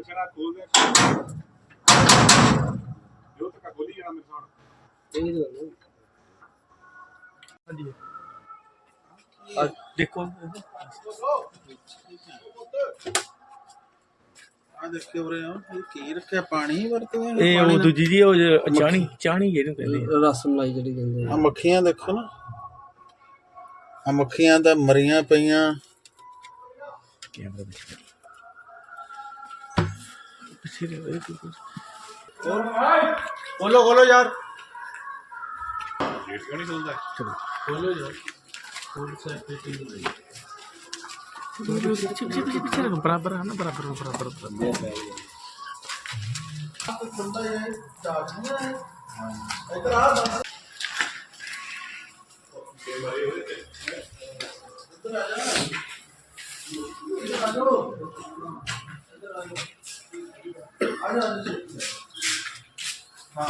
ਪੁੱਛਣਾ ਖੋਲ ਦੇ ਜੋ ਤੱਕ ਖੋਲੀ ਜਾਣਾ ਮੇਰੇ ਸਾਹਮਣੇ ਹਾਂਜੀ। ਆ ਦੇਖੋ। ਆ ਦੇਖਿਓ ਉਰੇ ਆ ਇਹ ਕੀ ਰੱਖਿਆ? ਪਾਣੀ ਵਰਤਦੇ ਆ ਇਹ ਉਹ ਦੂਜੀ ਦੀ ਉਹ ਜ- ਚਾਣੀ ਚਾਣੀ ਜਿਹਨੂੰ ਕਹਿੰਦੇ ਆ। ਰਸ ਮਲਾਈ ਜਿਹੜੀ ਕਹਿੰਦੇ ਆ। ਮੱਖੀਆਂ ਦੇਖੋ ਨਾ। ਆ ਮੱਖੀਆਂ ਤਾਂ ਮਰੀਆਂ ਪਈਆਂ। ਕੈਮਰਾ ਵਿੱਚ। ਖੋਲੋ ਖੋਲੋ ਯਾਰ। ਗੇਟ ਕਿਉਂ ਨਹੀਂ ਖੁੱਲਦਾ? ਚਲੋ। ਖੋਲੋ ਯਾਰ। ਪਿੱਛੇ ਪਿੱਛੇ ਪਿੱਛੇ ਪਿੱਛੇ ਰੱਖੋ, ਬਰਾਬਰ ਹੈ ਨਾ ਬਰਾਬਰ ਬਰਾਬਰ ਬਰਾਬਰ। ਖੁੱਲਦਾ ਹੈ ਚਾਹੀਦਾ ਹੈ। ਇਧਰ ਆ ਦੱਸ हाँ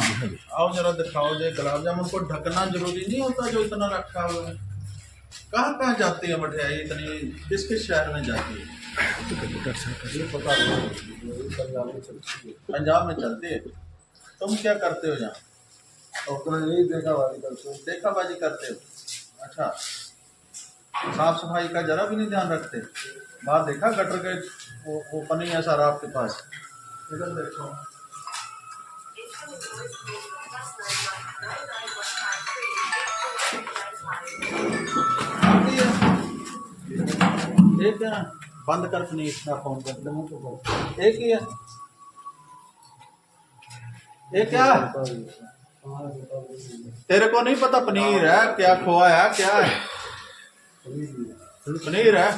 आओ जरा दिखाओ ये गुलाब जामुन को ढकना जरूरी नहीं होता जो इतना रखा हुआ है कहाँ कहाँ जाती है मठियाई इतनी किस किस शहर में जाती है पंजाब में चलती है तुम क्या करते हो यहाँ यही देखा वाली करते देखा बाजी करते हो अच्छा साफ सफाई का जरा भी नहीं ध्यान रखते बाहर देखा गटर के वो वो पनी है सारा आपके पास इधर देखो ये क्या बंद कर पनीर का फोन कर दे एक ही है ये क्या है तेरे को नहीं पता पनीर है क्या खोआ है क्या है पनीर है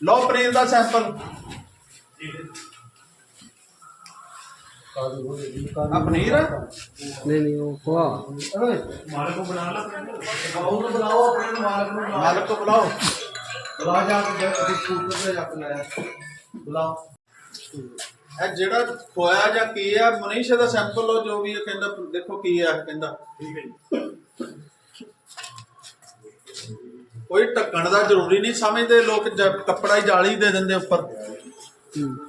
लो पनीर का सैंपल ਆ ਪਨੀਰ ਨਹੀਂ ਨਹੀਂ ਉਹ ਖਵਾ। ਮਾਲਕ ਨੂੰ ਬੁਲਾ ਲਾ ਬਾਉ ਨੂੰ ਬੁਲਾਓ ਆਪਣੇ ਨੂੰ ਮਾਲਕ ਨੂੰ ਬੁਲਾਓ ਮਾਲਕ ਦਾ ਸੈਂਪਲ ਜੋ ਵੀ ਕੋਈ ਟੱਕਣ ਦਾ ਜ਼ਰੂਰੀ ਨਹੀਂ ਸਮਝਦੇ ਲੋਕ ਕੱਪੜਾ ਹੀ ਜਾਲੀ ਦੇ ਦਿੰਦੇ ਉੱਪਰ।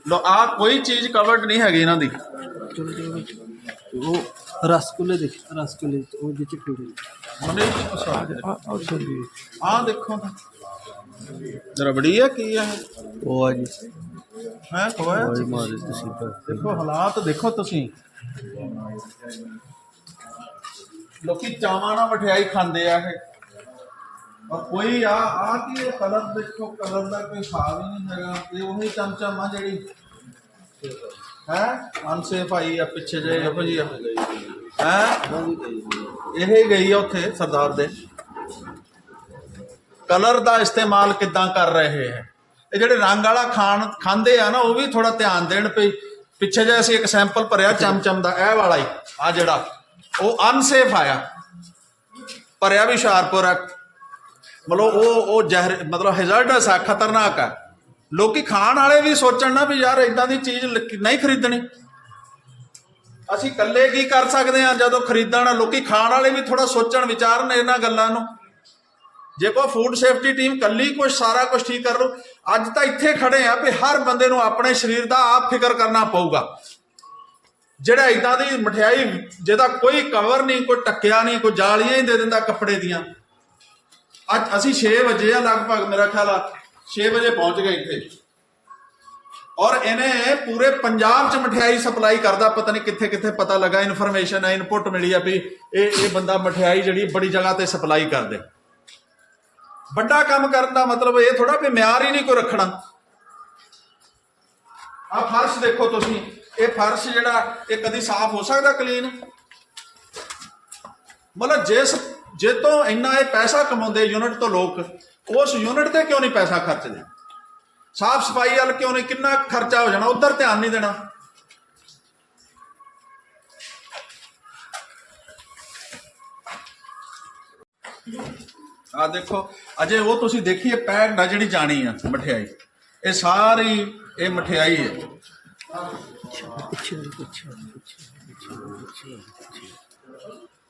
ਲੋ ਕੋਈ ਚੀਜ਼ ਕਵਰਡ ਨਹੀਂ ਹੈਗੀ ਇਹਨਾਂ ਦੀ। ਚਲੋ ਚਲੋ ਉਹ ਰਸਗੁੱਲੇ ਦੇਖ ਰਸਗੁੱਲੇ ਉਹ ਜਿਹੇ ਚਿੱਟੇ ਮਨੀਸ਼ ਪ੍ਰਸਾਦ ਆ ਆ ਸੁਣੀ ਆ ਦੇਖੋ ਤਾਂ। ਰਬੜੀ ਆ ਕੀ ਆ? ਉਹ ਆ ਜੀ। ਹੈ ਖੋਇਆ ਮਾਰੇ ਤੁਸੀਂ ਪਰ ਦੇਖੋ ਹਾਲਾਤ ਦੇਖੋ ਤੁਸੀਂ। ਲੋਕੀ ਚਾਵਾਂ ਨਾਲ ਮਠਿਆਈ ਖਾਂਦੇ ਆ ਇਹ। ਔਰ ਕੋਈ ਆ ਆ ਕੀ ਇਹ ਕਲਰ ਦੇਖੋ ਕਲਰ ਦਾ ਕੋਈ ਹਿਸਾਬ ਹੀ ਨਹੀਂ ਹੈਗਾ। ਇਹ ਉਹੀ ਚਮਚਮ ਆ ਜਿਹੜੀ ਹੈ? ਅਨਸੇਫ ਆਈ ਆ ਪਿੱਛੇ ਜੇ ਇਹੋ ਜੀ ਹੈ? ਇਹ ਹੀ ਗਈ ਆ ਉੱਥੇ ਸਰਦਾਰ ਦੇ। ਕਲਰ ਦਾ ਇਸਤੇਮਾਲ ਕਿੱਦਾਂ ਕਰ ਰਹੇ ਹੈ? ਇਹ ਜਿਹੜੇ ਰੰਗ ਵਾਲਾ ਖਾਣ ਖਾਂਦੇ ਆ ਨਾ ਉਹ ਵੀ ਥੋੜਾ ਧਿਆਨ ਦੇਣ ਪਈ ਪਿੱਛੇ ਜੇ ਅਸੀਂ ਇੱਕ ਸੈਂਪਲ ਭਰਿਆ ਚਮਚਮ ਦਾ ਇਹ ਵਾਲਾ ਹੀ ਆ ਜਿਹੜਾ। ਉਹ ਅਨਸੇਫ ਆਇਆ। ਭਰਿਆ ਵੀ ਹੁਸ਼ਿਆਰਪੁਰ ਆ। ਮਤਲਬ ਉਹ ਉਹ ਜ਼ਹਿਰ ਮਤਲਬ ਹੈਜ਼ਰਡਸ ਆ ਖਤਰਨਾਕ ਆ। ਲੋਕੀ ਖਾਣ ਵਾਲੇ ਵੀ ਸੋਚਣ ਨਾ ਵੀ ਯਾਰ ਇਦਾਂ ਦੀ ਚੀਜ਼ ਨਹੀਂ ਖਰੀਦਣੀ। ਅਸੀਂ ਇਕੱਲੇ ਕੀ ਕਰ ਸਕਦੇ ਆ ਜਦੋਂ ਖਰੀਦਣ? ਲੋਕੀ ਖਾਣ ਵਾਲੇ ਵੀ ਥੋੜਾ ਸੋਚਣ, ਵਿਚਾਰਨ ਇਹਨਾਂ ਗੱਲਾਂ ਨੂੰ। ਜੇ ਕੋਈ ਫੂਡ ਸੇਫਟੀ ਟੀਮ ਕੱਲੀ ਕੁਝ ਸਾਰਾ ਕੁਝ ਠੀਕ ਕਰ ਲੋ ਅੱਜ ਤਾਂ ਇੱਥੇ ਖੜੇ ਆ ਵੀ ਹਰ ਬੰਦੇ ਨੂੰ ਆਪਣੇ ਸਰੀਰ ਦਾ ਆਪ ਫਿਕਰ ਕਰਨਾ ਪਊਗਾ। ਜਿਹੜਾ ਇਦਾਂ ਦੀ ਮਠਿਆਈ, ਜਿਹਦਾ ਕੋਈ ਕਵਰ ਨਹੀਂ, ਕੋਈ ਟੱਕਿਆ ਨਹੀਂ, ਕੋਈ ਜਾਲੀਆਂ ਹੀ ਦੇ ਦਿੰਦਾ ਕੱਪੜੇ ਦੀਆਂ। ਅੱਜ ਅਸੀਂ 6 ਵਜੇ ਆ ਲਗਭਗ ਮੇਰਾ ਖਿਆਲ ਆ। 6 ਵਜੇ ਪਹੁੰਚ ਗਏ ਇੱਥੇ। ਔਰ ਇਹਨੇ ਪੂਰੇ ਪੰਜਾਬ 'ਚ ਮਠਿਆਈ ਸਪਲਾਈ ਕਰਦਾ, ਪਤਾ ਨਹੀਂ ਕਿੱਥੇ ਕਿੱਥੇ ਪਤਾ ਲੱਗਾ ਇਨਫੋਰਮੇਸ਼ਨ ਹੈ ਇਨਪੁਟ ਮਿਲੀ ਆ ਵੀ ਇਹ ਇਹ ਬੰਦਾ ਮਠਿਆਈ ਜਿਹੜੀ ਬੜੀ ਜਗ੍ਹਾ ਤੇ ਸਪਲਾਈ ਕਰਦੇ। ਵੱਡਾ ਕੰਮ ਕਰਨ ਦਾ ਮਤਲਬ ਇਹ ਥੋੜਾ ਵੀ ਮਿਆਰ ਹੀ ਨਹੀਂ ਕੋਈ ਰੱਖਣਾ। ਆ ਫਰਸ਼ ਦੇਖੋ ਤੁਸੀਂ, ਇਹ ਫਰਸ਼ ਜਿਹੜਾ, ਇਹ ਕਦੀ ਸਾਫ਼ ਹੋ ਸਕਦਾ ਕਲੀਨ ਮਤਲਬ ਜਿਸ ਜੇ ਤੋਂ ਇੰਨਾ ਇਹ ਪੈਸਾ ਕਮਾਉਂਦੇ ਯੂਨਿਟ ਤੋਂ ਲੋਕ ਉਸ ਯੂਨਿਟ ਤੇ ਕਿਉਂ ਨਹੀਂ ਪੈਸਾ ਖਰਚਦੇ? ਸਾਫ਼ ਸਫ਼ਾਈ ਵੱਲ ਕਿਉਂ ਨਹੀਂ? ਕਿੰਨਾ ਖਰਚਾ ਹੋ ਜਾਣਾ? ਉਧਰ ਧਿਆਨ ਨਹੀਂ ਦੇਣਾ। ਆ ਦੇਖੋ, ਅਜੇ ਉਹ ਤੁਸੀਂ ਦੇਖੀਏ ਪੈਕਡ ਆ ਜਿਹੜੀ ਜਾਣੀ ਆ, ਮਠਿਆਈ। ਇਹ ਸਾਰੀ, ਇਹ ਮਠਿਆਈ ਹੈ ਪਿੱਛੇ ਪਿੱਛੇ ਪਿੱਛੇ ਪਿੱਛੇ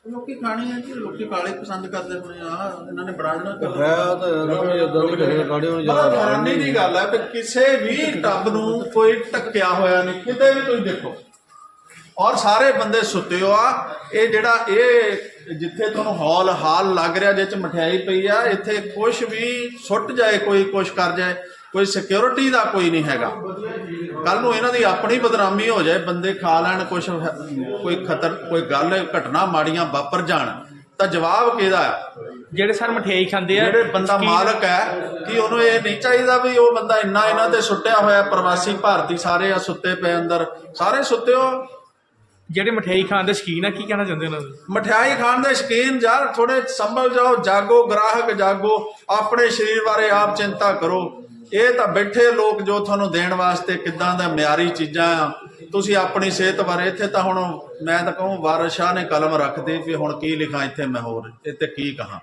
ਲੋਕੀ ਖਾਣੀ ਹੈ ਜੀ ਲੋਕੀ ਕਾਲੇ ਪਸੰਦ ਕਰਦੇ ਹੋਣੇ ਆ ਇਹਨਾਂ ਨੇ ਬਰਾੜਨਾ ਕਰ ਹੈ ਤਾਂ ਵੀ ਇਦਾਂ ਦੀ ਕਰੇ ਗਾੜੀ ਨੂੰ ਮਤਲਬ ਜ਼ਿਆਦਾ ਹੈਰਾਨੀ ਦੀ ਗੱਲ ਹੈ ਕਿ ਕਿਸੇ ਵੀ ਟੱਬ ਨੂੰ ਕੋਈ ਟੱਕਿਆ ਹੋਇਆ ਨਹੀਂ ਕਿਤੇ ਵੀ ਤੁਸੀਂ ਦੇਖੋ। ਔਰ ਸਾਰੇ ਬੰਦੇ ਸੁੱਤੇ ਹੋ ਆ ਇਹ ਜਿਹੜਾ ਇਹ ਜਿੱਥੇ ਤੁਹਾਨੂੰ ਹਾਲ ਹਾਲ ਲੱਗ ਰਿਹਾ ਜਿਹ ਚ ਮਠਿਆਈ ਪਈ ਆ ਇੱਥੇ ਕੁਝ ਵੀ ਸੁੱਟ ਜਾਏ ਕੋਈ ਕੁਝ ਕਰ ਜਾਏ ਕੋਈ ਸਿਕਿਉਰਿਟੀ ਦਾ ਕੋਈ ਨਹੀਂ ਹੈਗਾ। ਕੱਲ ਨੂੰ ਇਹਨਾਂ ਦੀ ਆਪਣੀ ਬਦਨਾਮੀ ਹੋ ਜਾਏ ਬੰਦੇ ਖਾ ਲੈਣ ਕੁਝ ਕੋਈ ਖਤਰ ਕੋਈ ਗੱਲ ਘਟਨਾ ਮਾੜੀਆਂ ਵਾਪਰ ਜਾਣ ਤਾਂ ਜਵਾਬ ਕਿਹਦਾ ਆ? ਜਿਹੜੇ ਸਰ ਮਠਿਆਈ ਖਾਂਦੇ ਆ ਜਿਹੜੇ ਬੰਦਾ ਮਾਲਕ ਹੈ ਕਿ ਉਹਨੂੰ ਇਹ ਨਹੀਂ ਚਾਹੀਦਾ ਵੀ ਉਹ ਬੰਦਾ ਇੰਨਾ ਇਹਨਾਂ ਤੇ ਸੁੱਟਿਆ ਹੋਇਆ ਪ੍ਰਵਾਸੀ ਭਾਰਤੀ ਸਾਰੇ ਆ ਸੁੱਤੇ ਪਏ ਅੰਦਰ ਸਾਰੇ ਸੁੱਤੇ ਹੋ। ਜਿਹੜੇ ਮਠਿਆਈ ਖਾਣ ਦੇ ਸ਼ਕੀਨ ਆ ਕੀ ਕਹਿਣਾ ਚਾਹੁੰਦੇ ਉਹਨਾਂ ਨੂੰ? ਮਠਿਆਈ ਖਾਣ ਦੇ ਸ਼ਕੀਨ ਯਾਰ ਥੋੜੇ ਸੰਭਲ ਜਾਓ ਜਾਗੋ ਗ੍ਰਾਹਕ ਜਾਗੋ ਆਪਣੇ ਸਰੀਰ ਬਾਰੇ ਆਪ ਚਿੰਤਾ ਕਰੋ। ਇਹ ਤਾਂ ਬੈਠੇ ਲੋਕ ਜੋ ਤੁਹਾਨੂੰ ਦੇਣ ਵਾਸਤੇ ਕਿੱਦਾਂ ਦਾ ਮਿਆਰੀ ਚੀਜ਼ਾਂ ਆ, ਤੁਸੀਂ ਆਪਣੀ ਸਿਹਤ ਬਾਰੇ ਇੱਥੇ ਤਾਂ ਹੁਣ ਮੈਂ ਤਾਂ ਕਹੂੰ, ਵਾਰਿਸ ਸ਼ਾਹ ਨੇ ਕਲਮ ਰੱਖਦੀ ਵੀ ਹੁਣ ਕੀ ਲਿਖਾਂ ਇੱਥੇ ਮੈਂ ਹੋਰ, ਇੱਥੇ ਕੀ ਕਹਾਂ।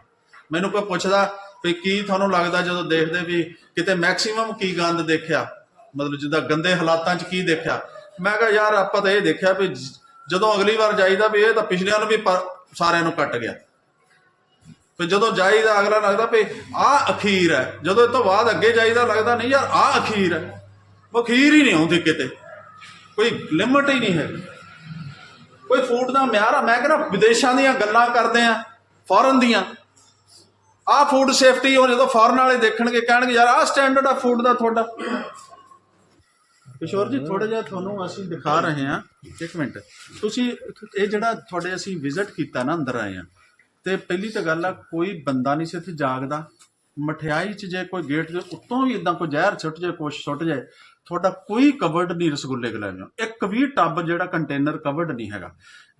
ਮੈਨੂੰ ਕੋਈ ਪੁੱਛਦਾ ਵੀ ਕੀ ਤੁਹਾਨੂੰ ਲੱਗਦਾ ਜਦੋਂ ਦੇਖਦੇ ਵੀ ਕਿਤੇ ਮੈਕਸਿਮਮ ਕੀ ਗੰਦ ਦੇਖਿਆ? ਮਤਲਬ ਜਿੱਦਾਂ ਗੰਦੇ ਹਾਲਾਤਾਂ 'ਚ ਕੀ ਦੇਖਿਆ? ਮੈਂ ਕਿਹਾ ਯਾਰ ਆਪਾਂ ਤਾਂ ਇਹ ਦੇਖਿਆ ਵੀ ਜਦੋਂ ਅਗਲੀ ਵਾਰ ਜਾਈਦਾ ਵੀ ਇਹ ਤਾਂ ਪਿਛਲਿਆਂ ਨੂੰ ਵੀ ਸਾਰਿਆਂ ਨੂੰ ਕੱਟ ਗਿਆ। ਫਿਰ ਜਦੋਂ ਜਾਈਦਾ, ਅਗਲਾ ਲੱਗਦਾ ਵੀ ਆਹ ਅਖੀਰ ਹੈ। ਜਦੋਂ ਇਹ ਤੋਂ ਬਾਅਦ ਅੱਗੇ ਜਾਈਦਾ, ਲੱਗਦਾ ਨਹੀਂ ਯਾਰ ਆਹ ਅਖੀਰ ਹੈ। ਅਖੀਰ ਹੀ ਨਹੀਂ ਆਉਂਦੀ ਕਿਤੇ। ਕੋਈ ਲਿਮਟ ਹੀ ਨਹੀਂ ਹੈ। ਕੋਈ ਫੂਡ ਦਾ ਮਿਆਰ ਆ। ਮੈਂ ਕਹਿੰਦਾ ਵਿਦੇਸ਼ਾਂ ਦੀਆਂ ਗੱਲਾਂ ਕਰਦੇ ਆ ਫੋਰਨ ਦੀਆਂ। ਆਹ ਫੂਡ ਸੇਫਟੀ ਉਹ ਜਦੋਂ ਫੋਰਨ ਵਾਲੇ ਦੇਖਣਗੇ, ਕਹਿਣਗੇ, ਯਾਰ ਆਹ ਸਟੈਂਡਰਡ ਆ ਫੂਡ ਦਾ ਤੁਹਾਡਾ। ਕਿਸ਼ੋਰ ਜੀ ਥੋੜਾ ਜਿਹਾ ਤੁਹਾਨੂੰ ਅਸੀਂ ਦਿਖਾ ਰਹੇ ਹਾਂ। ਇੱਕ ਮਿੰਟ। ਤੁਸੀਂ ਇਹ ਜਿਹੜਾ ਤੁਹਾਡੇ ਅਸੀਂ ਵਿਜ਼ਿਟ ਕੀਤਾ ਨਾ, ਅੰਦਰ ਆਏ ਆ ਤੇ ਪਹਿਲੀ ਤਾਂ ਗੱਲ ਆ ਕੋਈ ਬੰਦਾ ਨਹੀਂ ਸੀ ਇੱਥੇ ਜਾਗਦਾ। ਮਠਿਆਈ 'ਚ ਜੇ ਕੋਈ ਗੇਟ ਦੇ ਉੱਤੋਂ ਵੀ ਇਦਾਂ ਕੋਈ ਜ਼ਹਿਰ ਸੁੱਟ ਜਾਏ ਕੁਛ ਸੁੱਟ ਜਾਏ ਤੁਹਾਡਾ ਕੋਈ ਕਵਰਡ ਨਹੀਂ ਰਸਗੁੱਲੇ ਗੁਲਾਬ ਇੱਕ ਵੀ ਟੱਬ ਜਿਹੜਾ ਕੰਟੇਨਰ ਕਵਰਡ ਨਹੀਂ ਹੈਗਾ।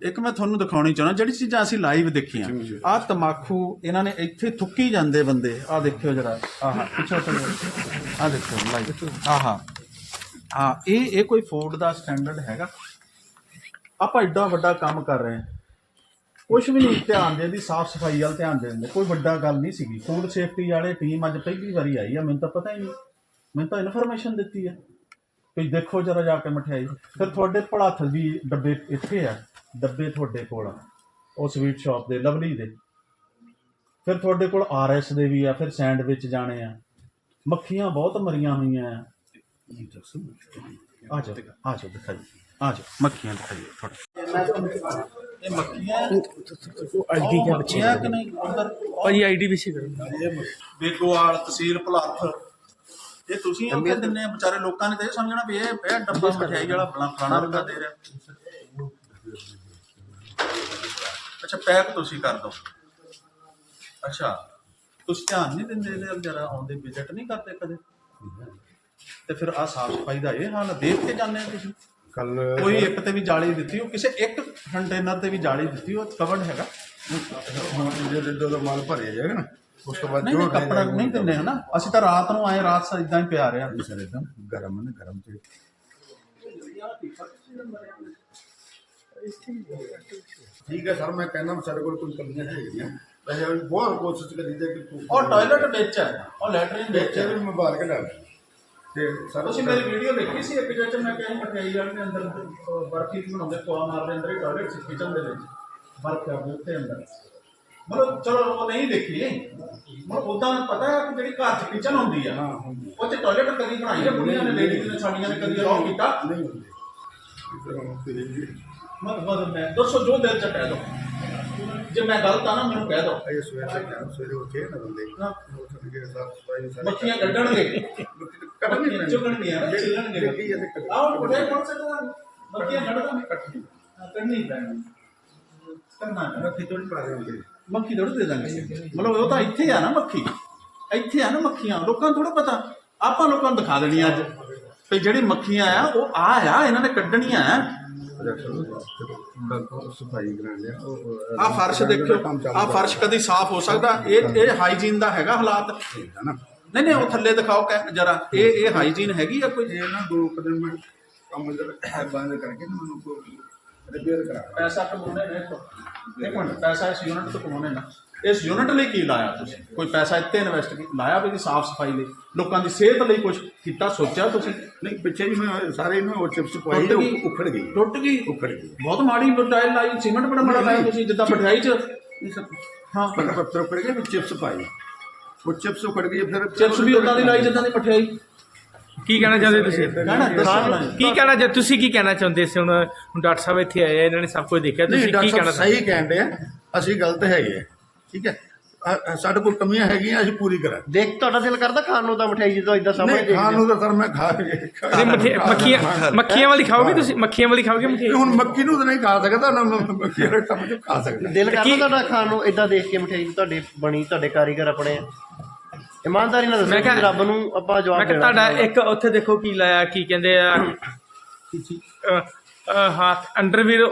ਇੱਕ ਮੈਂ ਤੁਹਾਨੂੰ ਦਿਖਾਉਣੀ ਚਾਹੁੰਦਾ ਜਿਹੜੀ ਚੀਜ਼ਾਂ ਅਸੀਂ ਲਾਈਵ ਦੇਖੀਆਂ ਆਹ ਤਮਾਕੂ ਇਹਨਾਂ ਨੇ ਇੱਥੇ ਥੁੱਕੀ ਜਾਂਦੇ ਬੰਦੇ। ਆਹ ਦੇਖਿਓ ਜਰਾ ਆਹ ਪਿੱਛੇ ਆਹ ਦੇਖੋ ਲਾਈਵ ਆਹਾ ਹਾਂ। ਇਹ ਇਹ ਕੋਈ ਫੂਡ ਦਾ ਸਟੈਂਡਰਡ ਹੈਗਾ। ਆਪਾਂ ਐਡਾ ਵੱਡਾ ਕੰਮ ਕਰ ਰਹੇ ਹਾਂ। ਕੁਝ ਵੀ ਨਹੀਂ, ਧਿਆਨ ਦੇ ਦੀ ਸਾਫ਼ ਸਫ਼ਾਈ ਵੱਲ ਧਿਆਨ ਦੇ, ਕੋਈ ਵੱਡਾ ਗੱਲ ਨਹੀਂ ਸੀਗੀ। ਫੂਡ ਸੇਫਟੀ ਵਾਲੇ ਟੀਮ ਅੱਜ ਪਹਿਲੀ ਵਾਰੀ ਆਈ ਆ, ਮੈਨੂੰ ਤਾਂ ਪਤਾ ਹੀ ਨਹੀਂ। ਮੈਨੂੰ ਤਾਂ ਇਨਫੋਰਮੇਸ਼ਨ ਦਿੱਤੀ ਹੈ ਵੀ ਦੇਖੋ ਜਰਾ ਜਾ ਕੇ ਮਠਿਆਈ। ਫਿਰ ਤੁਹਾਡੇ ਭੜਾਥ ਵੀ ਡੱਬੇ ਇੱਥੇ ਆ, ਡੱਬੇ ਤੁਹਾਡੇ ਕੋਲ ਆ, ਉਹ ਸਵੀਟ ਸ਼ਾਪ ਦੇ, ਲਵਲੀ ਦੇ। ਫਿਰ ਤੁਹਾਡੇ ਕੋਲ ਆਰਐਸ ਦੇ ਵੀ ਆ, ਫਿਰ ਸੈਂਡਵਿਚ ਜਾਣੇ ਆ। ਮੱਖੀਆਂ ਬਹੁਤ ਮਰੀਆਂ ਹੋਈਆਂ ਆ। ਆ ਜਾਓ ਆ ਜਾਓ ਦਿਖਾਈ ਆ ਜਾਓ, ਮੱਖੀਆਂ ਦਿਖਾਈ ਥੋੜਾ ਇਹ ਮੱਖੀਆਂ ਆਈਡੀ ਕਿਆ ਬੱਚੇ ਮੱਖੀਆਂ ਕਿ ਨਹੀਂ ਅੰਦਰ? ਭਾਜੀ ਆਈਡੀ ਵੀ ਸੀ ਕਰੋ। ਬੇਗੋਵਾਲ ਤਹਿਸੀਲ ਭੁਲੱਥ। ਇਹ ਤੁਸੀਂ ਉਹ ਕਹਿੰਦੇ ਨੇ ਵਿਚਾਰੇ ਲੋਕਾਂ ਨੇ ਤਾਂ ਇਹ ਸਮਝਣਾ ਵੀ ਇਹ ਇਹ ਡੱਬਾ ਮਠਿਆਈ ਵਾਲਾ ਫਲਾ ਫਲਾਣਾ ਰੰਗਾ ਦੇ ਰਿਹਾ। ਅੱਛਾ ਪੈਕ ਤੁਸੀਂ ਕਰ ਦਿਓ। ਅੱਛਾ ਤੁਸੀਂ ਧਿਆਨ ਨਹੀਂ ਦਿੰਦੇ ਇਹਦੇ ਵੱਲ ਜਰਾ ਆਉਂਦੇ ਵਿਜ਼ਿਟ ਨਹੀਂ ਕਰਦੇ ਕਦੇ? ਤੇ ਫਿਰ ਆ ਸਾਫ਼ ਸਫ਼ਾਈ ਦਾ ਇਹ ਹਾਲ ਆ, ਦੇਖ ਕੇ ਜਾਂਦੇ ਆ ਤੁਸੀਂ। ਕੱਲ ਕੋਈ ਇੱਕ ਤੇ ਵੀ ਜਾਲੀ ਦਿੱਤੀ ਉਹ ਕਿਸੇ ਇੱਕ ਕੰਟੇਨਰ ਤੇ ਵੀ ਜਾਲੀ ਦਿੱਤੀ ਉਹ ਕਵਰਡ ਹੈਗਾ। ਜੇ ਲਿੱਡੋ ਦਾ ਮਾਲ ਭਰਿਆ ਜਾਏਗਾ ਨਾ ਉਸ ਤੋਂ ਬਾਅਦ ਨਹੀਂ ਕੱਪੜਾ ਨਹੀਂ ਦਿੰਦੇ ਹਨਾ। ਅਸੀਂ ਤਾਂ ਰਾਤ ਨੂੰ ਆਏ ਰਾਤ ਸਾ ਇਦਾਂ ਹੀ ਪਿਆ ਰਿਹਾ। ਸਰ ਇਦਾਂ ਗਰਮ ਨੇ ਗਰਮ ਤੇ। ਠੀਕ ਹੈ ਸਰ ਮੈਂ ਕਹਿੰਦਾ ਸਾਡੇ ਕੋਲ ਕੋਈ ਕਮੀਆਂ ਹੈਗੀਆਂ। ਵੈਸੇ ਬਹੁਤ ਕੋਸ਼ਿਸ਼ ਕਰੀ ਕਿ ਤੂੰ ਉਹ ਟਾਇਲਟ ਵਿੱਚ ਹੈ ਉਹ ਲੈਟਰਿਨ ਵਿੱਚ ਵੀ ਮੁਬਾਰਕ ਲੱਗ ਤੇ ਸਰ ਤੁਸੀਂ ਮੇਰੀ ਵੀਡੀਓ ਦੇਖੀ ਸੀ ਇੱਕ ਜਿਹੜਾ ਮੈਂ ਕਿਹਾ ਮਠਿਆਈ ਵਾਲੇ ਦੇ ਅੰਦਰ ਬਰਫੀ ਬਣਾਉਂਦੇ ਕੋਆ ਮਾਰਦੇ ਅੰਦਰ ਹੀ ਟਾਇਲਟ ਸੀ ਕਿਚਨ ਦੇ ਵਿੱਚ ਬਰਫ ਆ ਉੱਤੇ ਅੰਦਰ। ਮਤਲਬ ਚਲੋ ਉਹ ਨਹੀਂ ਦੇਖੀ। ਮਤਲਬ ਉਦਾਂ ਪਤਾ ਹੈ ਕਿ ਜਿਹੜੀ ਘਰ ਚ ਕਿਚਨ ਹੁੰਦੀ ਆ ਹਾਂ ਉਹ ਤੇ ਟਾਇਲਟ ਕਦੀ ਬਣਾਈ ਹੈ ਬੁੜੀਆਂ ਨੇ ਲੇਡੀਜ਼ ਨੇ ਸਾਡੀਆਂ ਨੇ ਕਦੀ ਅਲਾਉ ਕੀਤਾ? ਨਹੀਂ ਹੁੰਦੀ। ਮਤਲਬ ਮੈਂ ਦੱਸੋ ਜੋ ਦਿਲ ਚ ਕਹਿ ਦੋ। ਜੇ ਮੈਂ ਗਲਤ ਆ ਨਾ ਮੈਨੂੰ ਕਹਿ ਦੋ। ਇਹ ਸਵੇਰ ਸਵੇਰੇ ਉੱਠੇ ਨਾ ਬੰਦੇ। ਮੱਖੀਆਂ ਕੱਢਣਗੇ। ਕੱਢਣੀ ਮੱਖੀਆਂ ਚੁਗਣਗੀਆਂ ਨਾ ਚਿੱਲਣਗੇ ਦੇਖੀ ਜਾਂਦੇ ਕੱਢ ਆਹ ਕੋੜੇ ਕੋਲ ਸਕਦਾ ਮੱਖੀਆਂ ਕੱਢਦਾ ਨਹੀਂ ਕੱਢਣੀ ਕੱਢਣੀ ਪੈਣੀ। ਕਰਨਾ ਪੈਣਾ। ਰੱਖੀ ਥੋੜੀ ਪਾ ਮੱਖੀ ਥੋੜੀ ਦੇ ਦਾਂਗੇ। ਮਤਲਬ ਉਹ ਤਾਂ ਇੱਥੇ ਆ ਨਾ ਮੱਖੀ। ਇੱਥੇ ਆ ਨਾ ਮੱਖੀਆਂ। ਲੋਕਾਂ ਨੂੰ ਥੋੜਾ ਪਤਾ। ਆਪਾਂ ਲੋਕਾਂ ਨੂੰ ਦਿਖਾ ਦੇਣੀ ਅੱਜ। ਵੀ ਜਿਹੜੀ ਮੱਖੀਆਂ ਆ ਉਹ ਆ ਆ ਇਹਨਾਂ ਨੇ ਕੱਢਣੀਆਂ ਆ। ਸਫ਼ਾਈ ਆਹ ਫਰਸ਼ ਦੇਖਿਓ। ਆਹ ਫਰਸ਼ ਕਦੀ ਸਾਫ਼ ਹੋ ਸਕਦਾ। ਇਹ ਇਹ ਹਾਈਜੀਨ ਦਾ ਹੈਗਾ ਹਾਲਾਤ। ਹੈ ਨਾ। ਨਹੀਂ ਨਹੀਂ ਉਹ ਥੱਲੇ ਦਿਖਾਓ ਜਰਾ। ਇਹ ਇਹ ਹਾਈਜੀਨ ਹੈਗੀ ਆ ਕੋਈ? ਇਹ ਨਾ ਦੋ ਕਦਮ ਮੈਂ ਕੰਮ ਜਿਹੜਾ ਬੰਦ ਕਰਕੇ ਮੈਨੂੰ ਕੋਈ ਰਿਪੇਅਰ ਕਰਾ। ਪੈਸਾ ਕਮਾਉਣੇ ਨੇ ਇੱਕ ਮਿੰਟ ਪੈਸਾ ਇਸ ਯੂਨਿਟ ਤੋਂ ਕਮਾਉਣੇ ਨਾ। ਇਸ ਯੂਨਿਟ ਲਈ ਕੀ ਲਾਇਆ ਤੁਸੀਂ? ਕੋਈ ਪੈਸਾ ਇੱਥੇ ਇਨਵੈਸਟ ਲਾਇਆ ਵੀ ਸਾਫ਼ ਸਫ਼ਾਈ ਲਈ? ਲੋਕਾਂ ਦੀ ਸਿਹਤ ਲਈ ਕੁਝ ਕੀਤਾ ਸੋਚਿਆ ਤੁਸੀਂ? ਨਹੀਂ ਪਿੱਛੇ ਜੀ ਮੈਂ ਸਾਰੇ ਨੂੰ ਉਹ ਚਿਪਸ ਪਾਈ ਉਹ ਉਖੜ ਗਈ। ਟੁੱਟ ਗਈ। ਉਖੜ ਗਈ। ਬਹੁਤ ਮਾੜੀ ਟਾਇਲ ਲਾਈ ਸੀਮੈਂਟ ਬੜਾ ਮਾੜਾ ਲਾਇਆ ਤੁਸੀਂ ਜਿੱਦਾਂ ਮਠਿਆਈ 'ਚ। ਹਾਂ। ਪੱਤਰ ਪੱਤਰ ਉਖੜ ਗਏ ਵਿੱਚ ਚਿਪਸ ਪਾਈ ਉਹ ਚਿਪਸ ਉਖੜ ਗਈ ਫਿਰ ਚਿਪਸ ਵੀ ਉਦਾਂ ਦੀ ਲਾਈ ਜਿੱਦਾਂ ਦੀ ਮਠਿਆਈ। ਕੀ ਕਹਿਣਾ ਚਾਹੁੰਦੇ ਤੁਸੀਂ? ਜੀ। ਕੀ ਕਹਿਣਾ ਚਾਹ ਤੁਸੀਂ ਕੀ ਕਹਿਣਾ ਚਾਹੁੰਦੇ ਸੀ? ਹੁਣ ਹੁਣ ਡਾਕਟਰ ਸਾਹਿਬ ਇੱਥੇ ਆਏ ਆ ਇਹਨਾਂ ਨੇ ਸਭ ਕੁਝ ਦੇਖਿਆ। ਤੁਸੀਂ ਕੀ ਕਹਿਣਾ ਸਹੀ ਕਹਿੰਦੇ ਆ ਅਸੀਂ ਗਲਤ ਹੈਗੇ ਆ ਠੀਕ ਹੈ? ਸਾਡੇ ਕੋਲ ਕਮੀਆਂ ਹੈਗੀਆਂ ਅਸੀਂ ਪੂਰੀ ਕਰਾਂ ਦੇਖ ਤੁਹਾਡਾ ਦਿਲ ਕਰਦਾ ਖਾਣ ਨੂੰ ਤਾਂ ਮਠਿਆਈ ਜਦੋਂ ਇਦਾਂ ਸਾਹਮਣੇ ਨਹੀਂ ਖਾਣ ਨੂੰ ਤਾਂ ਸਰ ਮੈਂ ਖਾ ਕੇ ਨਹੀਂ ਮੱਖੀਆਂ ਮੱਖੀਆਂ ਮੱਖੀਆਂ ਵਾਲੀ ਖਾਓਗੇ ਤੁਸੀਂ? ਮੱਖੀਆਂ ਵਾਲੀ ਖਾਓਗੇ ਮੱਖੀਆਂ ਹੁਣ ਮੱਕੀ ਨੂੰ ਤਾਂ ਨਹੀਂ ਖਾ ਸਕਦਾ ਨਾ ਮੈਂ ਮੱਕੀ ਦੇ ਟੱਪ ਖਾ ਸਕਦਾ। ਦਿਲ ਕਰਦਾ ਤੁਹਾਡਾ ਖਾਣ ਨੂੰ ਇਦਾਂ ਦੇਖ ਕੇ ਮਠਿਆਈ ਤੁਹਾਡੀ ਬਣੀ ਤੁਹਾਡੇ ਕਾਰੀਗਰ ਆਪਣੇ ਇਮਾਨਦਾਰੀ ਨਾਲ ਦੱਸੋ ਮੈਂ ਕਿਹਾ- ਕਿ ਰੱਬ ਨੂੰ ਆਪਾਂ ਮੈਂ ਜਵਾਬ ਕਿਹਾ ਦੇਣਾ ਤੁਹਾਡਾ ਇੱਕ ਉੱਥੇ ਦੇਖੋ ਕੀ ਲਾਇਆ ਕੀ ਕਹਿੰਦੇ ਆ ਅ, ਅ, ਹਾਂ ਅੰਡਰਵੀਰ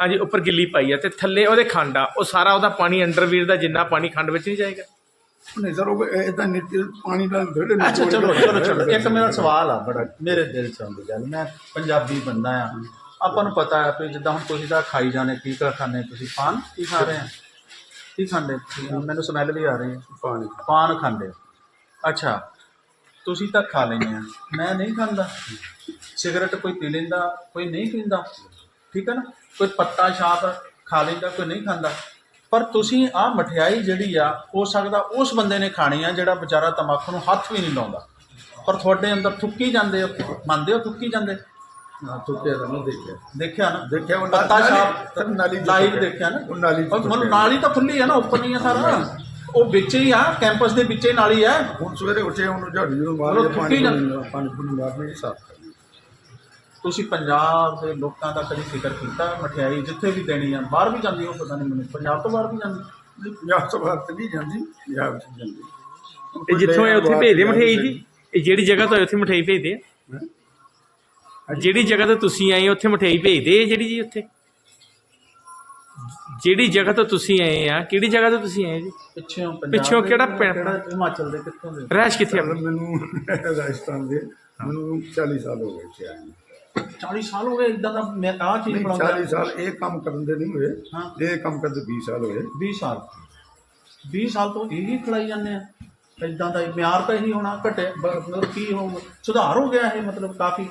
ਹਾਂਜੀ ਉੱਪਰ ਗਿੱਲੀ ਪਾਈ ਆ ਤੇ ਥੱਲੇ ਉਹਦੇ ਖੰਡ ਆ। ਉਹ ਸਾਰਾ ਉਹਦਾ ਪਾਣੀ ਅੰਡਰਵੀਰ ਦਾ ਜਿੰਨਾ ਪਾਣੀ ਖੰਡ ਵਿੱਚ ਨਹੀਂ ਜਾਏਗਾ। ਨਹੀਂ ਸਰ ਉਹ ਇਦਾਂ ਨਿੱਤ ਪਾਣੀ ਨਾਲ ਧੜੇ ਅੱਛਾ ਚਲੋ ਚਲੋ ਚਲੋ। ਇੱਕ ਮੇਰਾ ਸਵਾਲ ਆ ਬੜਾ ਮੇਰੇ ਦਿਲ ਚ ਆਉਂਦੀ ਗੱਲ। ਮੈਂ ਪੰਜਾਬੀ ਬੰਦਾ ਆ। ਆਪਾਂ ਨੂੰ ਪਤਾ ਹੈ ਕਿ ਜਿੱਦਾਂ ਹੁਣ ਤੁਸੀਂ ਤਾਂ ਖਾਈ ਜਾਣੇ ਕੀ ਕਰ ਖਾਣੇ ਤੁਸੀਂ ਪਾਨ ਕੀ ਖਾ ਰਹੇ ਆ ਕੀ ਖਾਂਦੇ? ਤੁਸੀਂ? ਮੈਨੂੰ ਸਮੈਲ ਵੀ ਆ ਰਹੀ ਹੈ। ਪਾਣੀ ਪਾਨ ਖਾਂਦੇ ਹੋ। ਅੱਛਾ। ਤੁਸੀਂ ਤਾਂ ਖਾ ਲੈਂਦੇ ਆ। ਮੈਂ ਨਹੀਂ ਖਾਂਦਾ। ਸਿਗਰਟ ਕੋਈ ਪੀ ਲੈਂਦਾ ਕੋਈ ਨਹੀਂ ਪੀਂਦਾ। ਠੀਕ ਹੈ ਨਾ? ਕੋਈ ਪੱਤਾ ਛਾਪ ਖਾ ਲੈਂਦਾ ਕੋਈ ਨਹੀਂ ਖਾਂਦਾ। ਪਰ ਤੁਸੀਂ ਆਹ ਮਠਿਆਈ ਜਿਹੜੀ ਆ ਹੋ ਸਕਦਾ ਉਸ ਬੰਦੇ ਨੇ ਖਾਣੀ ਆ ਜਿਹੜਾ ਵਿਚਾਰਾ ਤਮਾਕੂ ਨੂੰ ਹੱਥ ਵੀ ਨਹੀਂ ਲਾਉਂਦਾ। ਪਰ ਤੁਹਾਡੇ ਅੰਦਰ ਥੁੱਕੀ ਜਾਂਦੇ ਹੋ। ਮੰਨਦੇ ਹੋ ਥੁੱਕੀ ਜਾਂਦੇ? ਨਾ ਤੁੱਕਿਆ ਤਾਂ ਨਹੀਂ ਦੇਖਿਆ। ਦੇਖਿਆ ਨਾ? ਦੇਖਿਆ ਉਹ ਪੱਤਾ ਨਾਲੀ- ਛਾਪ ਸਰ ਨਾਲੀ ਚ ਲਾਈਵ ਤੁੱਕਿਆ। ਦੇਖਿਆ ਨਾ? ਉਹ ਨਾਲੀ ਚ ਉਹ ਮਤਲਬ ਤੁੱਕਿਆ। ਨਾਲੀ ਤਾਂ ਖੁੱਲੀ ਆ ਨਾ ਉੱਪਰ ਨਹੀਂ ਆ ਸਾਰਾ। ਉਹ ਵਿੱਚ ਹੀ ਆ ਕੈਂਪਸ ਦੇ ਵਿੱਚ ਹੀ ਨਾਲੀ ਆ। ਹੁਣ ਸਵੇਰੇ ਉੱਠੇ ਉਹਨੂੰ ਝਾੜੂ ਨੂੰ ਮਾਰ ਮਤਲਬ ਕੇ ਥੁੱਕੀ ਪਾਣੀ ਨਾ- ਪੂਣੀ- ਪਾਣੀ ਪੂਣੀ ਮਾਰਨੇ ਸਾਫ਼ ਕਰਨੀ ਤੁਸੀਂ ਪੰਜਾਬ ਦੇ ਲੋਕਾਂ ਦਾ ਕਦੀ ਫਿਕਰ ਕੀਤਾ ਮਠਿਆਈ ਜਿੱਥੇ ਵੀ ਦੇਣੀ ਆ ਬਾਹਰ ਵੀ ਜਾਂਦੀ ਉਹ ਪਤਾ ਨਹੀਂ ਮੈਨੂੰ ਪੰਜਾਬ ਤੋਂ ਬਾਹਰ ਵੀ ਜਾਂਦੀ? ਨਹੀਂ ਪੰਜਾਬ ਤੋਂ ਬਾਹਰ ਤਾਂ ਨਹੀਂ ਜਾਂਦੀ ਪੰਜਾਬ ਚ ਜਾਂਦੀ। ਇਹ ਜਿੱਥੋਂ ਇਹ ਉੱਥੇ ਭੇਜਦੇ ਜਾਂਦੀ ਮਠਿਆਈ ਜੀ? ਇਹ ਜਿਹੜੀ ਜਗ੍ਹਾ ਤੋਂ ਉੱਥੇ ਮਠਿਆਈ ਭੇਜਦੇ ਆ? ਜਿਹੜੀ ਜਗ੍ਹਾ ਤੋਂ ਤੁਸੀਂ ਆਏ ਉੱਥੇ ਮਠਿਆਈ ਭੇਜਦੇ ਆ ਜਿਹੜੀ ਜੀ ਉੱਥੇ? ਜਿਹੜੀ ਜਗ੍ਹਾ ਤੋਂ ਤੁਸੀਂ ਆਏ ਆ ਕਿਹੜੀ ਜਗ੍ਹਾ ਤੋਂ ਤੁਸੀਂ ਆਏ ਜੀ? ਪਿੱਛੋਂ ਪੰਜਾਬ ਪਿੱਛੋਂ ਕਿਹੜਾ ਪਿੰਡ? ਹਿਮਾਚਲ ਦੇ ਕਿੱਥੋਂ ਦੇ? ਰਹਿਸ਼ ਕਿੱਥੇ ਚੱਲ ਆਪਣੀ ਮੈਨੂੰ ਰਾਜਸਥਾਨ ਦੇ। ਮੈਨੂੰ 40 ਸਾਲ ਹੋ ਗਏ ਇੱਥੇ ਆਏ ਨੂੰ। 40 ਸਾਲ ਹੋ ਗਏ ਇਦਾਂ ਦਾ ਮੈਂ ਆਹ ਚੀਜ਼ ਨਹੀਂ ਬਣਾਉਂਦਾ। 40 ਸਾਲ ਇਹ ਕੰਮ ਕਰਨ ਦੇ ਨਹੀਂ ਹੋਏ। ਹਾਂ। ਇਹ ਕੰਮ ਕਰਦੇ 20 ਸਾਲ ਹੋਏ। 20 ਸਾਲ। 20 ਸਾਲ ਤੋਂ ਇਹੀ ਖਲਾਈ ਜਾਂਦੇ ਆ। ਇਦਾਂ ਦਾ ਹੀ ਮਿਆਰ ਤਾਂ ਇਹੀ ਹੋਣਾ ਘਟੇ ਬ- ਮਤਲਬ ਕੀ ਹੋ ਸੁਧਾਰ ਹੋ ਗਿਆ ਇਹ ਮਤਲਬ ਕਾਫੀ।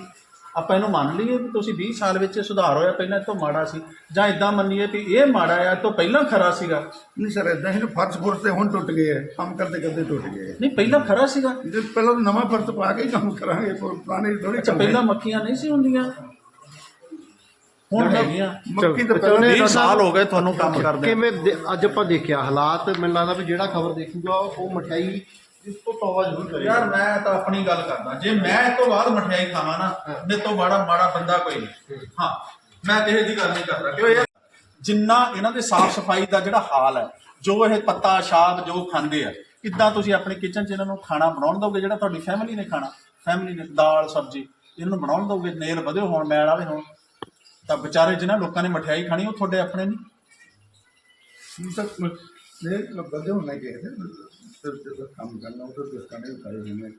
ਆਪਾਂ ਇਹਨੂੰ ਮੰਨ ਲਈਏ ਵੀ ਤੁਸੀਂ 20 ਸਾਲ ਵਿੱਚ ਸੁਧਾਰ ਹੋਇਆ ਪਹਿਲਾਂ ਇਹ ਤੋਂ ਮਾੜਾ ਸੀ। ਜਾਂ ਇਦਾਂ ਮੰਨੀਏ ਵੀ ਇਹ ਮਾੜਾ ਆ ਇਹ ਤੋਂ ਪਹਿਲਾਂ ਖਰਾ ਸੀਗਾ। ਨਹੀਂ ਸਰ ਇਦਾਂ ਹੀ ਨਾ ਫਰਸ਼ ਫੁਰਸ਼ ਤੇ ਹੁਣ ਟੁੱਟ ਗਏ ਆ ਕੰਮ ਕਰਦੇ ਕਰਦੇ ਟੁੱਟ ਗਏ। ਨਹੀਂ ਪਹਿਲਾਂ ਖਰਾ ਸੀਗਾ। ਜੇ ਪਹਿਲਾਂ ਨਵਾਂ ਫਰਸ਼ ਪਾ ਕੇ ਕੰਮ ਕਰਾਂਗੇ ਪੁਰਾਣੇ ਥੋੜੀ ਅੱਛਾ ਪਹਿਲਾਂ ਮੱਖੀਆਂ ਨਹੀਂ ਸੀ ਹੁੰਦੀਆਂ। ਹੁਣ ਹੈਗੀਆਂ। ਮੱਕੀ ਤਾਂ ਪਹਿਲਾਂ 20 ਸਾਲ ਹੋ ਗਏ ਤੁਹਾਨੂੰ ਕੰਮ ਕਰਦੇ। ਕਿਵੇਂ ਅੱਜ ਆਪਾਂ ਦੇਖਿਆ ਹਾਲਾਤ ਮੈਨੂੰ ਲੱਗਦਾ ਵੀ ਜਿਹੜਾ ਖਬਰ ਦੇਖੂਗਾ ਉਹ ਮਠਿਆਈ ਇਸ ਤੋਂ ਤੌਬਾ ਜ਼ਰੂਰ ਕਰੇਗਾ ਯਾਰ ਮੈਂ ਤਾਂ ਆਪਣੀ ਗੱਲ ਕਰਦਾ। ਜੇ ਮੈਂ ਇਹ ਤੋਂ ਬਾਅਦ ਮਠਿਆਈ ਖਾਵਾਂ ਨਾ ਮੇਰੇ ਤੋਂ ਬੜਾ ਮਾੜਾ ਬੰਦਾ ਕੋਈ ਨਹੀਂ। ਹਾਂ। ਮੈਂ ਕਿਸੇ ਦੀ ਗੱਲ ਨਹੀਂ ਕਰਦਾ ਕਿਉਂ ਇਹ ਜਿੰਨਾ ਇਹਨਾਂ ਦੇ ਸਾਫ਼ ਸਫ਼ਾਈ ਦਾ ਜਿਹੜਾ ਹਾਲ ਹੈ ਜੋ ਇਹ ਪੱਤਾ ਸ਼ਾਬ ਜੋ ਖਾਂਦੇ ਆ ਕਿੱਦਾਂ ਤੁਸੀਂ ਆਪਣੇ ਕਿਚਨ 'ਚ ਇਹਨਾਂ ਨੂੰ ਖਾਣਾ ਬਣਾਉਣ ਦੋਗੇ ਜਿਹੜਾ ਤੁਹਾਡੀ ਫੈਮਿਲੀ ਨੇ ਖਾਣਾ? ਫੈਮਿਲੀ ਨੇ ਦਾਲ ਸਬਜ਼ੀ ਇਹਨਾਂ ਨੂੰ ਬਣਾਉਣ ਦੋਗੇ ਨੇਲ ਵਧੇ ਹੋਣ ਮੈਲ ਵਾਲੇ ਹੋਣ। ਤਾਂ ਵਿਚਾਰੇ ਜਿਨ੍ਹਾਂ ਲੋਕਾਂ ਨੇ ਮਠਿਆਈ ਖਾਣੀ ਉਹ ਤੁਹਾਡੇ ਆਪਣੇ ਨਹੀਂ। ਤੱਕ ਇਹ ਬੰਦੇ ਹੋਣੇ ਤੇ ਕੰਮ ਕਰਨਾ ਉਹ ਤਾਂ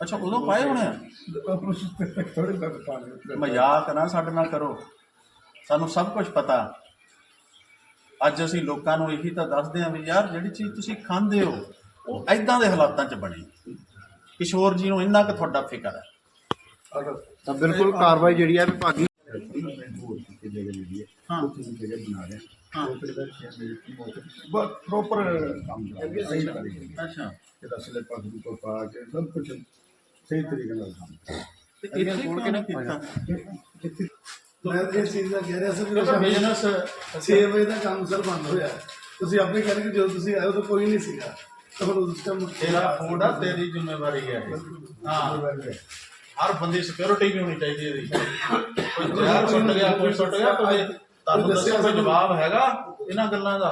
ਅੱਛਾ ਉਦੋਂ ਪਾਏ ਹੋਣੇ ਆ? ਥੋੜੇ ਬਹੁਤ ਪਾਣੇ ਮਜ਼ਾਕ ਨਾ ਸਾਡੇ ਨਾਲ ਕਰੋ। ਸਾਨੂੰ ਸਭ ਕੁਝ ਪਤਾ। ਅੱਜ ਅਸੀਂ ਲੋਕਾਂ ਨੂੰ ਇਹੀ ਤਾਂ ਦੱਸਦੇ ਹਾਂ ਵੀ ਯਾਰ ਜਿਹੜੀ ਚੀਜ਼ ਤੁਸੀਂ ਖਾਂਦੇ ਹੋ ਉਹ ਐਦਾਂ ਦੇ ਹਾਲਾਤਾਂ 'ਚ ਬਣੀ। ਕਿਸ਼ੋਰ ਜੀ ਨੂੰ ਇੰਨਾ ਕੁ ਤੁਹਾਡਾ ਫਿਕਰ ਹੈ। ਤਾਂ ਬਿਲਕੁਲ ਕਾਰਵਾਈ ਜਿਹੜੀ ਹੈ ਵਿਭਾਗੀ ਹਾਂ। ਬਣਾ ਰਹੇ ਹਾਂ। ਬਹੁਤ ਪ੍ਰੋਪਰ ਕੰਮ ਕਰਾਂਗੇ ਸਹੀ ਕਰੀਏ ਅੱਛਾ। ਇਹਦਾ ਸਿਲੇ ਪਾਸ ਨੂੰ ਤੋਂ ਪਾ ਕੇ ਸਭ ਕੁਝ ਸਹੀ ਤਰੀਕੇ ਨਾਲ ਕੰਮ ਤੇ ਇੱਥੇ ਕਿਉਂ ਨਹੀਂ ਕੀਤਾ? ਮੈਂ ਤਾਂ ਇਸ ਚੀਜ਼ ਦਾ ਕਹਿ ਰਿਹਾ ਸੀ ਵੀ ਬਿਜ਼ਨਸ 6 ਵਜੇ ਦਾ ਕੰਮ ਸਰ ਬੰਦ ਹੋਇਆ। ਤੁਸੀਂ ਆਪੇ ਕਹਿੰਦੇ ਕਿ ਜਦੋਂ ਤੁਸੀਂ ਆਏ ਉਦੋਂ ਕੋਈ ਨਹੀਂ ਸੀਗਾ। ਤਾਂ ਫਿਰ ਉਸ ਟਾਈਮ ਤੇਰਾ ਫੂਡ ਆ ਤੇਰੀ ਜ਼ਿੰਮੇਵਾਰੀ ਹੈ। ਹਾਂ। ਹਰ ਬੰਦੇ ਸਿਕਿਉਰਿਟੀ ਵੀ ਹੋਣੀ ਚਾਹੀਦੀ ਹੈ ਇਹਦੀ। ਕੋਈ ਜ਼ਹਿਰ ਸੁੱਟ ਗਿਆ ਕੋਈ ਸੁੱਟ ਗਿਆ ਕੋਈ ਤੁਹਾਨੂੰ ਦੱਸੋ ਕੋਈ ਜਵਾਬ ਹੈਗਾ ਇਹਨਾਂ ਗੱਲਾਂ ਦਾ?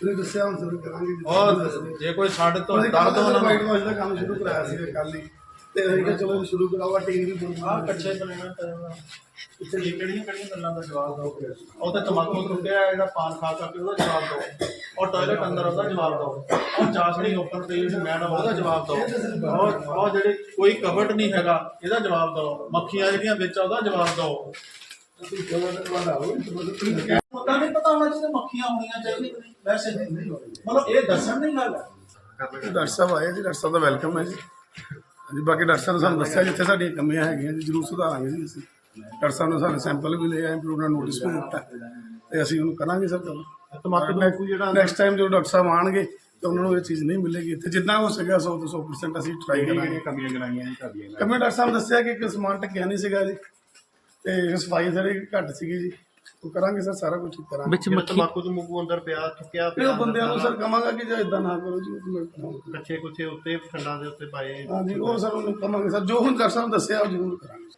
ਤੁਸੀਂ ਦੱਸਿਆ ਹੁਣ ਸ਼ੁਰੂ ਕਰਾਂਗੇ ਔਰ ਜੇ ਕੋਈ ਸਾਡੇ ਤੋਂ ਕੱਲ ਉਹਨਾਂ ਵਾਈਟ ਨੂੰ। ਵਾਸ਼ ਦਾ ਕੰਮ ਸ਼ੁਰੂ ਕਰਾਇਆ ਸੀ ਕੱਲ ਹੀ। ਤੇ ਅਸੀਂ ਕਿਹਾ ਚਲੋ ਸ਼ੁਰੂ ਕਰਾਵਾ ਟੀਮ ਵੀ ਬੋਲ ਆਹ ਕੱਚੇ ਬਣਾਉਣਾ ਚਾਹੀਦਾ ਇੱਥੇ ਇਹ ਕਿਹੜੀਆਂ ਕਿਹੜੀਆਂ ਗੱਲਾਂ ਦਾ ਜਵਾਬ ਦਿਓ ਉਹ ਤੇ ਤਮਾਕੂ ਰੁਕਿਆ ਜਿਹੜਾ ਪਾਨ ਖਾ ਖਾ ਕੇ ਉਹਦਾ ਜਵਾਬ ਦਿਓ। ਉਹ ਟਾਇਲਟ ਅੰਦਰ ਉਹਦਾ ਜਵਾਬ ਦਿਓ। ਉਹ ਚਾਸ਼ਣੀ ਓਪਨ ਪਈ ਹੋਈ ਮੈਡਮ ਉਹਦਾ ਜਵਾਬ ਦਿਓ। ਔਰ ਉਹ ਜਿਹੜੇ ਕੋਈ ਕਬਟ ਨਹੀਂ ਹੈਗਾ ਇਹਦਾ ਜਵਾਬ ਦਿਓ। ਮੱਖੀਆਂ ਜਿਹੜੀਆਂ ਵਿੱਚ ਆ ਉਹਦਾ ਜਵਾਬ ਦਿਓ। ਤੁਸੀਂ ਜਵਾਬ ਦਾ ਹੋ ਪਤਾ ਨਹੀਂ ਪਤਾ ਪਤਾ ਹੋਣਾ ਜਿਹਦੇ ਮੱਖੀਆਂ ਹੋਣੀਆਂ ਚਾਹੀਦੀਆਂ। ਨੇ, ਵੈਸੇ ਨਹੀਂ। ਮਤਲਬ ਇਹ ਦੱਸਣ ਨਹੀਂ ਗੱਲ ਡਾਕਟਰ ਸਾਹਿਬ ਆਏ ਜੀ ਡਾਕਟਰ ਸਾਹਿਬ ਦਾ ਵੈਲਕਮ ਹੈ ਜੀ। ਹਾਂਜੀ ਬਾਕੀ ਡਾਕਟਰ ਸਾਹਿਬ ਨੇ ਸਾਨੂੰ ਦੱਸਿਆ ਜਿੱਥੇ ਸਾਡੀਆਂ ਕਮੀਆਂ ਹੈਗੀਆਂ ਜੀ ਜ਼ਰੂਰ ਸੁਧਾਰਾਂਗੇ ਜੀ ਅਸੀਂ। ਡਾਕਟਰ ਸਾਹਿਬ ਨੇ ਸਾਨੂੰ ਸੈਂਪਲ ਵੀ ਲਏ ਆ ਇੰਪਰੂਵਮੈਂਟ ਨੋਟਿਸ ਵੀ ਦਿੱਤਾ। ਤੇ ਅਸੀਂ ਉਹਨੂੰ ਕਰਾਂਗੇ ਸਰ ਕਦੋਂ ਤਮਾਕੂ ਜਿਹੜਾ ਨੈਕਸਟ ਟਾਈਮ ਜਦੋਂ ਡਾਕਟਰ ਸਾਹਿਬ ਆਣਗੇ ਤਾਂ ਉਹਨਾਂ ਨੂੰ ਇਹ ਚੀਜ਼ ਨਹੀਂ ਮਿਲੇਗੀ। ਤੇ ਜਿੰਨਾ ਹੋ ਸਕਿਆ 100 ਤੋਂ 100% ਅਸੀਂ ਟਰਾਈ ਕਰਾਂਗੇ। ਕਮੀਆਂ ਗਰਾਈਆਂ ਜੀ ਤੁਹਾਡੀਆਂ? ਕਮੀ ਡਾਕਟਰ ਸਾਹਿਬ ਨੇ ਦੱਸਿਆ ਕਿ ਇੱਕ ਸਮਾਨ ਟਕਿਆ ਨਹੀਂ ਸੀਗਾ ਜੀ। ਤੇ ਸਫ਼ਾਈ ਥੋੜੀ ਘੱਟ ਸੀਗੀ ਜੀ। ਉਹ ਕਰਾਂਗੇ ਸਰ ਸਾਰਾ ਕੁਝ ਠੀਕ ਕਰਾਂਗੇ। ਵਿੱਚ ਮੱਖੀ ਤਮਾਕੂ ਤਮਾਕੂ ਅੰਦਰ ਪਿਆ ਥੁੱਕਿਆ ਫਿਰ ਉਹ ਬੰਦਿਆਂ ਨੂੰ ਸਰ ਕਵਾਂਗਾ ਕਿ ਜੇ ਇਦਾਂ ਨਾ ਕਰੋ ਜੀ ਉਹ ਕਰਾਂਗਾ। ਕੱਚੇ ਕੁੱਚੇ ਉੱਤੇ ਖੰਡਾਂ ਦੇ ਉੱਤੇ ਪਾਏ। ਹਾਂਜੀ ਉਹ ਸਰ ਉਹਨੂੰ ਕਵਾਂਗੇ ਸਰ ਜੋ ਹੁਣ ਡਾਕਟਰ ਸਾਹਿਬ ਨੇ ਦੱਸਿਆ ਉਹ ਜ਼ਰੂਰ ਕਰਾਂਗੇ।